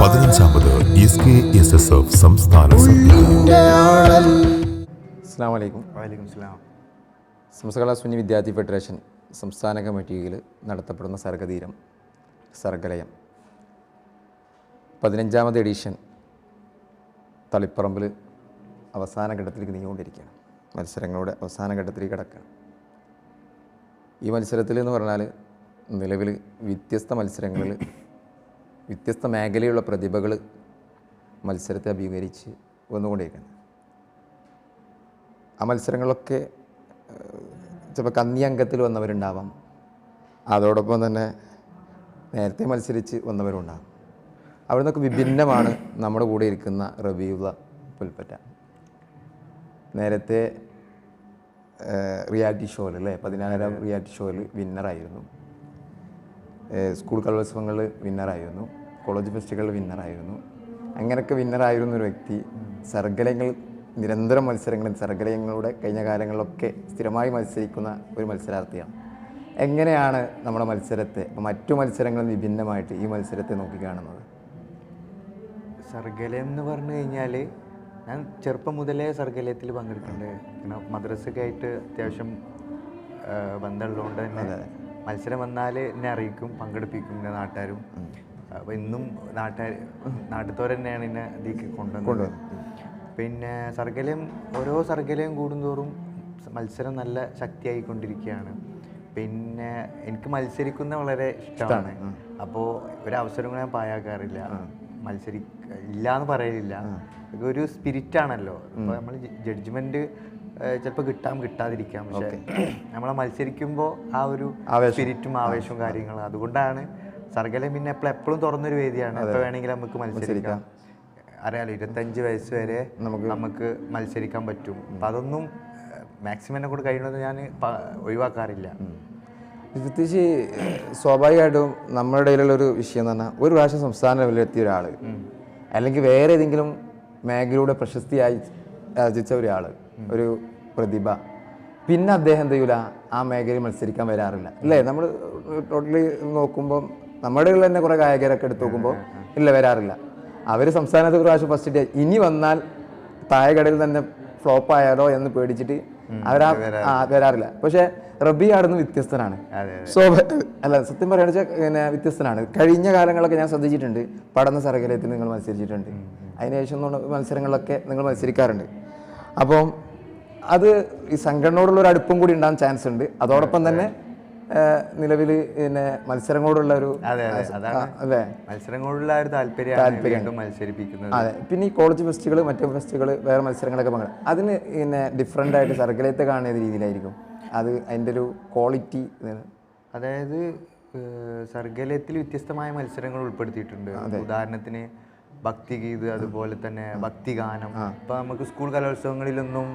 പതിനഞ്ചാമത് S K S S F സംസ്ഥാന സമ്മേളനം അസ്സാം വലൈക്കും സുന്നി വിദ്യാർത്ഥി ഫെഡറേഷൻ സംസ്ഥാന കമ്മിറ്റിയിൽ നടത്തപ്പെടുന്ന സർഗതീരം സർഗലയം. പതിനഞ്ചാമത് എഡീഷൻ തളിപ്പറമ്പിൽ അവസാന ഘട്ടത്തിലേക്ക് നീങ്ങിക്കൊണ്ടിരിക്കുകയാണ്. മത്സരങ്ങളുടെ അവസാന ഘട്ടത്തിലേക്ക് കിടക്കുകയാണ്. ഈ മത്സരത്തിൽ എന്ന് പറഞ്ഞാൽ നിലവിൽ വ്യത്യസ്ത മത്സരങ്ങളിൽ വ്യത്യസ്ത മേഖലയുള്ള പ്രതിഭകൾ മത്സരത്തെ അഭിമുഖീകരിച്ച് വന്നുകൊണ്ടിരിക്കുന്നത് ആ മത്സരങ്ങളൊക്കെ ചിലപ്പോൾ കന്നി അംഗത്തിൽ വന്നവരുണ്ടാവാം. അതോടൊപ്പം തന്നെ നേരത്തെ മത്സരിച്ച് വന്നവരുണ്ടാകും അവിടെ നിന്നൊക്കെ വിഭിന്നമാണ് നമ്മുടെ കൂടെ ഇരിക്കുന്ന റബിയുള്ള പുൽപ്പറ്റ. നേരത്തെ റിയാലിറ്റി ഷോയിൽ അല്ലേ? പതിനായിരം റിയാലിറ്റി ഷോയിൽ വിന്നറായിരുന്നു. സ്കൂൾ കലോത്സവങ്ങളിൽ വിന്നറായിരുന്നു. കോളേജ് ഫെസ്റ്റുകളിൽ വിന്നറായിരുന്നു. അങ്ങനെയൊക്കെ വിന്നറായിരുന്ന ഒരു വ്യക്തി സർഗലയങ്ങൾ നിരന്തരം മത്സരങ്ങളിൽ സർഗലയങ്ങളുടെ കഴിഞ്ഞ കാലങ്ങളിലൊക്കെ സ്ഥിരമായി മത്സരിക്കുന്ന ഒരു മത്സരാർത്ഥിയാണ്. എങ്ങനെയാണ് നമ്മുടെ മത്സരത്തെ മറ്റു മത്സരങ്ങളിൽ വിഭിന്നമായിട്ട് ഈ മത്സരത്തെ നോക്കിക്കാണുന്നത് സർഗലയം എന്ന് പറഞ്ഞു കഴിഞ്ഞാൽ ഞാൻ ചെറുപ്പം മുതലേ സർഗലയത്തിൽ പങ്കെടുക്കുന്നുണ്ട്. മദ്രസക്കായിട്ട് അത്യാവശ്യം ബന്ധമുള്ളതുകൊണ്ട് തന്നെ മത്സരം വന്നാൽ എന്നെ അറിയിക്കും പങ്കെടുപ്പിക്കും എന്റെ നാട്ടുകാരും. അപ്പോൾ ഇന്നും നാട്ടുകാർ നാട്ടുത്തോർ തന്നെയാണ് എന്നെ ഇതിലേക്ക് കൊണ്ടുവന്നത്. പിന്നെ സർഗലയം ഓരോ സർഗലയം കൂടുന്തോറും മത്സരം നല്ല ശക്തിയായിക്കൊണ്ടിരിക്കുകയാണ് പിന്നെ എനിക്ക് മത്സരിക്കുന്ന വളരെ ഇഷ്ടമാണ്. അപ്പോൾ ഒരു അവസരം ഞാൻ പായാക്കാറില്ല മത്സരി ഇല്ല എന്ന് പറയലില്ല. ഒരു സ്പിരിറ്റ് ആണല്ലോ. അപ്പോൾ നമ്മൾ ജഡ്ജ്മെന്റ് ചിലപ്പോൾ കിട്ടാം കിട്ടാതിരിക്കാം. പക്ഷെ നമ്മളെ മത്സരിക്കുമ്പോൾ ആ ഒരു സ്പിരിറ്റും ആവേശവും കാര്യങ്ങളും അതുകൊണ്ടാണ് സർഗലം പിന്നെ എപ്പോഴും എപ്പോഴും തുറന്നൊരു വേദിയാണ്. എപ്പോൾ വേണമെങ്കിലും നമുക്ക് മത്സരിക്കാം. അറിയാലോ ഇരുപത്തഞ്ച് വയസ്സ് വരെ നമുക്ക് നമുക്ക് മത്സരിക്കാൻ പറ്റും. അപ്പം അതൊന്നും മാക്സിമം എന്നെ കൂടെ കഴിയുന്നത് ഞാൻ ഒഴിവാക്കാറില്ല. പ്രത്യേകിച്ച് സ്വാഭാവികമായിട്ടും നമ്മുടെ ഇടയിലുള്ള ഒരു വിഷയം എന്ന് പറഞ്ഞാൽ ഒരു പ്രാവശ്യം സംസ്ഥാന ലെവലിലെത്തിയ ഒരാൾ അല്ലെങ്കിൽ വേറെ ഏതെങ്കിലും മേഖലയുടെ പ്രശസ്തിയായി ആർജിച്ച ഒരാൾ ഒരു പ്രതിഭ. പിന്നെ അദ്ദേഹം എന്ത് ചെയ്യൂല ആ മേഖലയിൽ മത്സരിക്കാൻ വരാറില്ല. അല്ലേ നമ്മൾ ടോട്ടലി നോക്കുമ്പോൾ നമ്മുടെ ഉള്ളിൽ തന്നെ കുറേ ഗായകരൊക്കെ എടുത്ത് നോക്കുമ്പോൾ ഇല്ല വരാറില്ല. അവർ സംസ്ഥാനത്ത് ഒരു പ്രാവശ്യം ഫസ്റ്റ് ഡേ ഇനി വന്നാൽ തായകടയിൽ തന്നെ ഫ്ലോപ്പ് ആയാലോ എന്ന് പേടിച്ചിട്ട് അവരാ വരാറില്ല. പക്ഷേ റബി ആടുന്ന് വ്യത്യസ്തനാണ്. സോ അല്ല സത്യം പറയുകയാണെന്ന് വെച്ചാൽ പിന്നെ വ്യത്യസ്തനാണ്. കഴിഞ്ഞ കാലങ്ങളൊക്കെ ഞാൻ ശ്രദ്ധിച്ചിട്ടുണ്ട്. പഠന സർഗലയത്തിൽ നിങ്ങൾ മത്സരിച്ചിട്ടുണ്ട്. അതിനുശേഷം മത്സരങ്ങളിലൊക്കെ നിങ്ങൾ മത്സരിക്കാറുണ്ട്. അപ്പം അത് ഈ സംഘടനയോടുള്ള ഒരു അടുപ്പം കൂടി ഉണ്ടാകാൻ ചാൻസ് ഉണ്ട്. അതോടൊപ്പം തന്നെ നിലവിൽ പിന്നെ മത്സരങ്ങളോടുള്ള ഒരു അതെ അതെ. അതാണ് അല്ലേ? മത്സരങ്ങളുള്ള ഒരു താല്പര്യമാണ് വീണ്ടും മത്സരിപ്പിക്കുന്നത്. അതെ. പിന്നെ ഈ കോളേജ് ഫെസ്റ്റുകൾ മറ്റു ഫെസ്റ്റുകൾ വേറെ മത്സരങ്ങളൊക്കെ പങ്കെടുക്കും അതിന് പിന്നെ ഡിഫറെന്റ് ആയിട്ട് സർക്കിളേറ്റ് കാണുന്ന രീതിയിലായിരിക്കും. അത് അതിന്റെ ഒരു ക്വാളിറ്റി അതായത് ഏഹ്, സർഗലയത്തിൽ വ്യത്യസ്തമായ മത്സരങ്ങൾ ഉൾപ്പെടുത്തിയിട്ടുണ്ട്. ഉദാഹരണത്തിന് ഭക്തിഗീത് അതുപോലെ തന്നെ ഭക്തിഗാനം. ഇപ്പൊ നമുക്ക് സ്കൂൾ കലോത്സവങ്ങളിലൊന്നും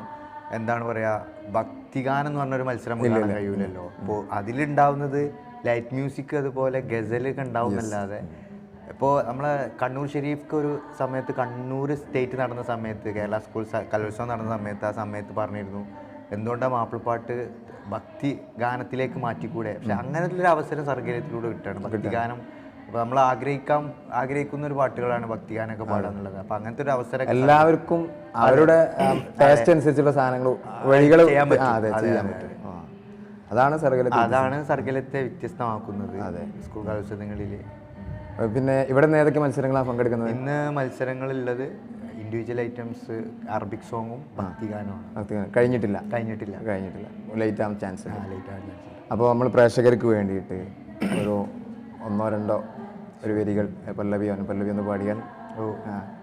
എന്താണ് പറയാ ഭക്തിഗാനം എന്ന് പറഞ്ഞൊരു മത്സരം കാണാൻ കഴിയൂലല്ലോ. അപ്പോൾ അതിലുണ്ടാവുന്നത് ലൈറ്റ് മ്യൂസിക് അതുപോലെ ഗസലൊക്കെ ഉണ്ടാവുന്നല്ലാതെ. ഇപ്പോൾ നമ്മളെ കണ്ണൂർ ഷെരീഫ്ക്ക് ഒരു സമയത്ത് കണ്ണൂർ സ്റ്റേറ്റ് നടന്ന സമയത്ത് കേരള സ്കൂൾ കലോത്സവം നടന്ന സമയത്ത് ആ സമയത്ത് പറഞ്ഞിരുന്നു എന്തുകൊണ്ടാണ് മാപ്പിളപ്പാട്ട് ഭക്തി ഗാനത്തിലേക്ക് മാറ്റിക്കൂടെ? പക്ഷെ അങ്ങനത്തെ ഒരു അവസരം സർഗീയത്തിലൂടെ കിട്ടുകയാണ്. ഭക്തിഗാനം അപ്പോൾ നമ്മൾ ആഗ്രഹിക്കാം ആഗ്രഹിക്കുന്ന ഒരു പാട്ടുകളാണ് ഭക്തിഗാനൊക്കെ പാടാനുള്ളത് അപ്പോൾ അങ്ങനത്തെ ഒരു അവസരം എല്ലാവർക്കും അവരുടെ ടേസ്റ്റ് അനുസരിച്ചുള്ള സാധനങ്ങൾ വഴികൾ ചെയ്യാൻ പറ്റും. അതെ അതെ, അതെ. അതാണ് സർഗലത്തെ അതാണ് സർഗലത്തെ വ്യത്യസ്തമാക്കുന്നത് സ്കൂൾ കലോത്സവങ്ങളിൽ പിന്നെ ഇവിടെ നിന്ന് ഏതൊക്കെ മത്സരങ്ങളാണ് പങ്കെടുക്കുന്നത്? ഇന്ന് മത്സരങ്ങളുള്ളത് ഇൻഡിവിജ്വൽ ഐറ്റംസ് അറബിക് സോങ്ങും ഭക്തിഗാനമാണ് അത് കഴിഞ്ഞിട്ടില്ല. കഴിഞ്ഞിട്ടില്ല. കഴിഞ്ഞിട്ടില്ല. ലേറ്റ് ആവാൻ ചാൻസ് ചാൻസ് അപ്പോൾ നമ്മൾ പ്രേക്ഷകർക്ക് വേണ്ടിയിട്ട് ഒരു ഒന്നോ രണ്ടോ ഒരു വരികൾ പല്ലവി പല്ലവി ഒന്ന് പാടിയാൽ. ഓ. ആ.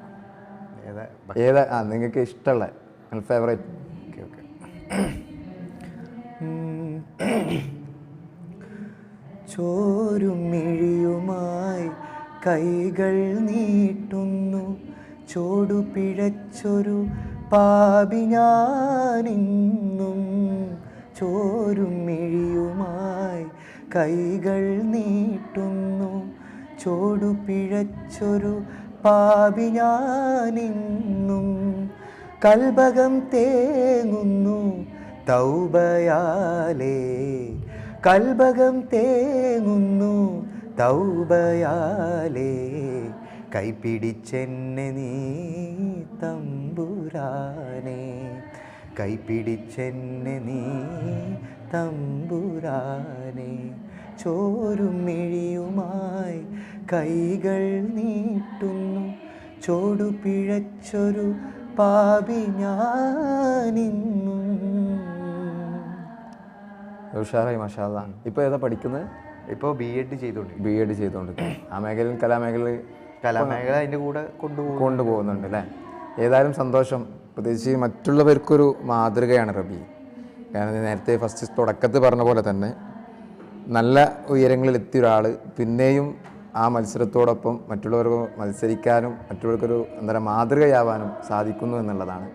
ഏതാ? ഏതാ? ആ നിങ്ങൾക്ക് ഇഷ്ടമുള്ള ഫേവറേറ്റ് ഓക്കെ ഓക്കെ. ചോരുമിഴിയുമായി കൈകൾ നീട്ടുന്നു. ചോടു പിഴച്ചൊരു പാപി ഞാനിന്നും. ചോരുമിഴിയുമായി കൈകൾ നീട്ടുന്നു. ചോടു പിഴച്ചൊരു പാപി ഞാനിന്നും. കൽഭകം തേങ്ങുന്നു തൗബയാലേ. കൽഭകം തേങ്ങുന്നു തൗബയാലേ. കൈപിടിച്ചെന്നെ നീ തമ്പുരാനെ. കൈപിടിച്ചെന്നെ നീ തമ്പുരാനെ. ചോരും മിഴിയുമായി കൈകൾ നീട്ടുന്നു. ചോടു പിഴച്ചൊരു പാപി ഞാനിന്നു. ഉഷാറായി മഷാല ഇപ്പോൾ ഏതാ പഠിക്കുന്നത് ഇപ്പോൾ ബി എഡ് ചെയ്തോണ്ട്. ബി എഡ് ചെയ്തുകൊണ്ട് ആ മേഖലയിൽ കലാമേഖല കലാമേഖല അതിന്റെ കൂടെ കൊണ്ടുപോകും കൊണ്ടുപോകുന്നുണ്ട് അല്ലേ? ഏതായാലും സന്തോഷം. പ്രത്യേകിച്ച് മറ്റുള്ളവർക്കൊരു മാതൃകയാണ് റബി. കാരണം നേരത്തെ ഫസ്റ്റ് തുടക്കത്തിൽ പറഞ്ഞ പോലെ തന്നെ നല്ല ഉയരങ്ങളിലെത്തിയ ഒരാൾ പിന്നെയും ആ മത്സരത്തോടൊപ്പം മറ്റുള്ളവർക്ക് മത്സരിക്കാനും മറ്റുള്ളവർക്കൊരു എന്താ പറയുക മാതൃകയാവാനും സാധിക്കുന്നു എന്നുള്ളതാണ്.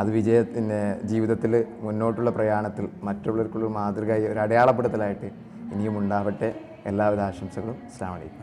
അത് വിജയത്തിന്റെ ജീവിതത്തിൽ മുന്നോട്ടുള്ള പ്രയാണത്തിൽ മറ്റുള്ളവർക്കുള്ള മാതൃകയായി ഒരു അടയാളപ്പെടുത്തലായിട്ട് ഇനിയും ഉണ്ടാവട്ടെ. എല്ലാവിധ ആശംസകളും. അസ്ലാം വലൈക്കും